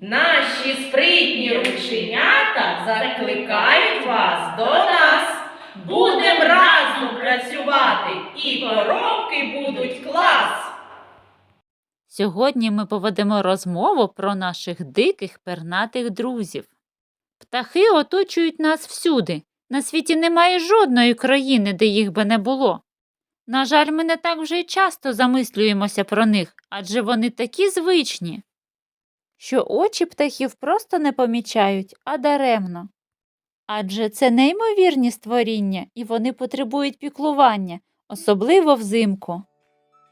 Наші спритні рученята закликають вас до нас. Будем разом працювати, і поробки будуть клас. Сьогодні ми поведемо розмову про наших диких пернатих друзів. Птахи оточують нас всюди. На світі немає жодної країни, де їх би не було. На жаль, ми не так вже й часто замислюємося про них, адже вони такі звичні, що очі птахів просто не помічають, а даремно. Адже це неймовірні створіння, і вони потребують піклування, особливо взимку.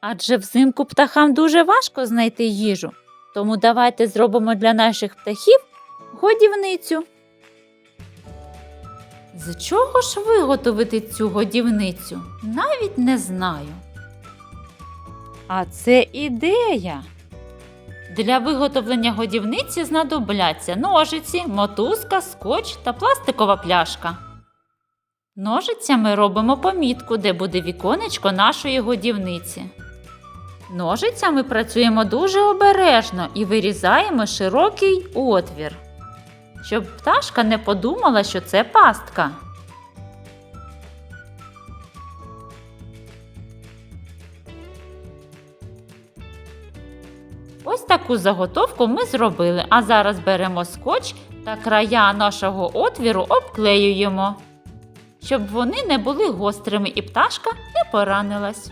Адже взимку птахам дуже важко знайти їжу, тому давайте зробимо для наших птахів годівницю. З чого ж виготовити цю годівницю? Навіть не знаю. А це ідея. Для виготовлення годівниці знадобляться ножиці, мотузка, скотч та пластикова пляшка. Ножицями робимо помітку, де буде віконечко нашої годівниці. Ножицями працюємо дуже обережно і вирізаємо широкий отвір, щоб пташка не подумала, що це пастка. Ось таку заготовку ми зробили, а зараз беремо скотч та края нашого отвіру обклеюємо, щоб вони не були гострими і пташка не поранилась.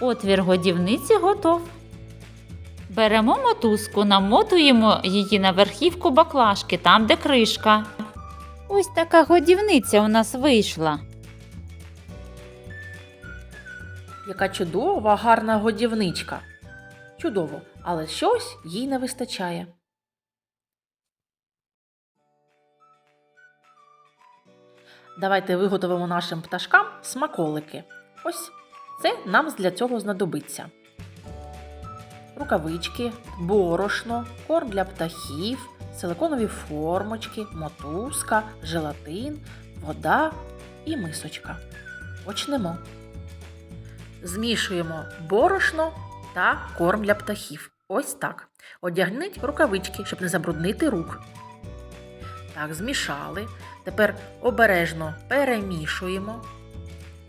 Отвір годівниці готов. Беремо мотузку, намотуємо її на верхівку баклажки, там, де кришка. Ось така годівниця у нас вийшла. Яка чудова, гарна годівничка. Чудово, але щось їй не вистачає. Давайте виготовимо нашим пташкам смаколики. Ось це нам для цього знадобиться. Рукавички, борошно, корм для птахів, силиконові формочки, мотузка, желатин, вода і мисочка. Почнемо. Змішуємо борошно та корм для птахів. Ось так. Одягніть рукавички, щоб не забруднити рук. Так, змішали. Тепер обережно перемішуємо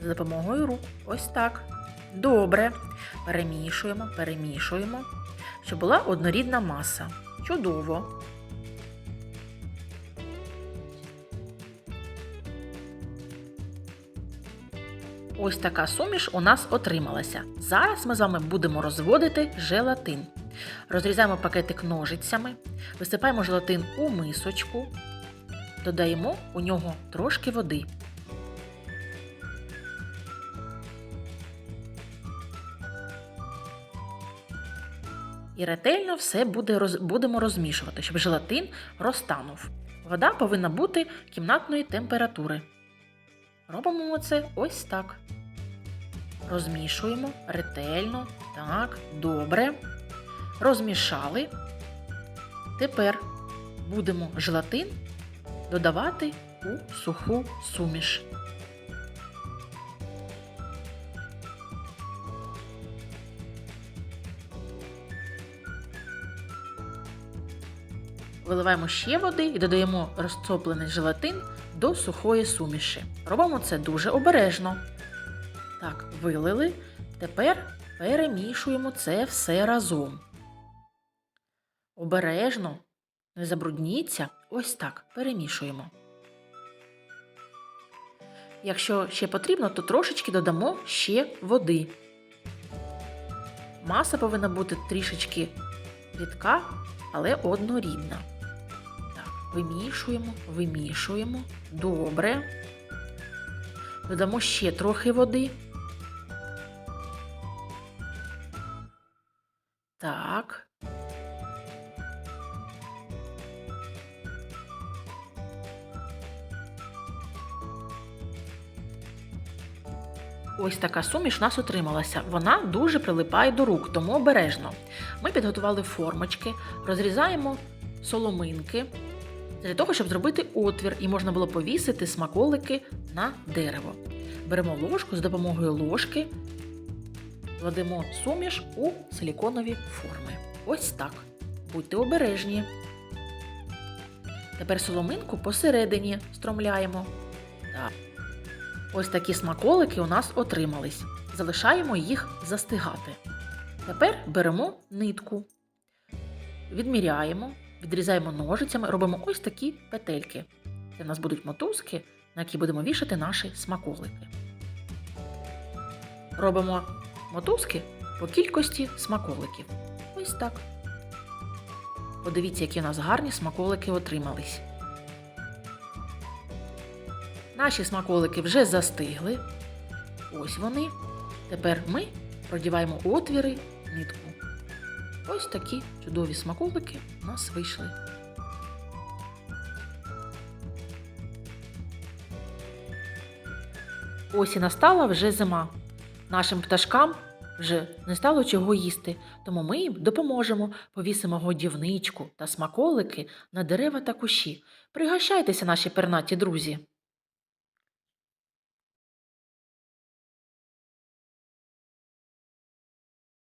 за допомогою рук. Ось так. Добре. Перемішуємо, перемішуємо, щоб була однорідна маса. Чудово. Ось така суміш у нас отрималася. Зараз ми з вами будемо розводити желатин. Розрізаємо пакетик ножицями, висипаємо желатин у мисочку, додаємо у нього трошки води. І ретельно все буде, роз- будемо розмішувати, щоб желатин розтанув. Вода повинна бути кімнатної температури. Робимо це ось так. Розмішуємо ретельно. Так, добре. Розмішали. Тепер будемо желатин додавати у суху суміш. Виливаємо ще води і додаємо розтоплений желатин до сухої суміші. Робимо це дуже обережно. Так, вилили. Тепер перемішуємо це все разом. Обережно, не забрудніться, ось так перемішуємо. Якщо ще потрібно, то трошечки додамо ще води. Маса повинна бути трішечки рідка, але однорідна. Вимішуємо, вимішуємо. Добре. Додамо ще трохи води. Так. Ось така суміш у нас отрималася. Вона дуже прилипає до рук, тому обережно. Ми підготували формочки, розрізаємо соломинки для того, щоб зробити отвір, і можна було повісити смаколики на дерево. Беремо ложку з допомогою ложки, кладемо суміш у силіконові форми. Ось так. Будьте обережні. Тепер соломинку посередині стромляємо. Так. Ось такі смаколики у нас отримались. Залишаємо їх застигати. Тепер беремо нитку, відміряємо, відрізаємо ножицями, робимо ось такі петельки. Це в нас будуть мотузки, на які будемо вішати наші смаколики. Робимо мотузки по кількості смаколиків. Ось так. Подивіться, які у нас гарні смаколики отримались. Наші смаколики вже застигли. Ось вони. Тепер ми продіваємо отвіри нитку. Ось такі чудові смаколики у нас вийшли. Ось і настала вже зима. Нашим пташкам вже не стало чого їсти, тому ми їм допоможемо, повісимо годівничку та смаколики на дерева та кущі. Пригощайтеся, наші пернаті друзі!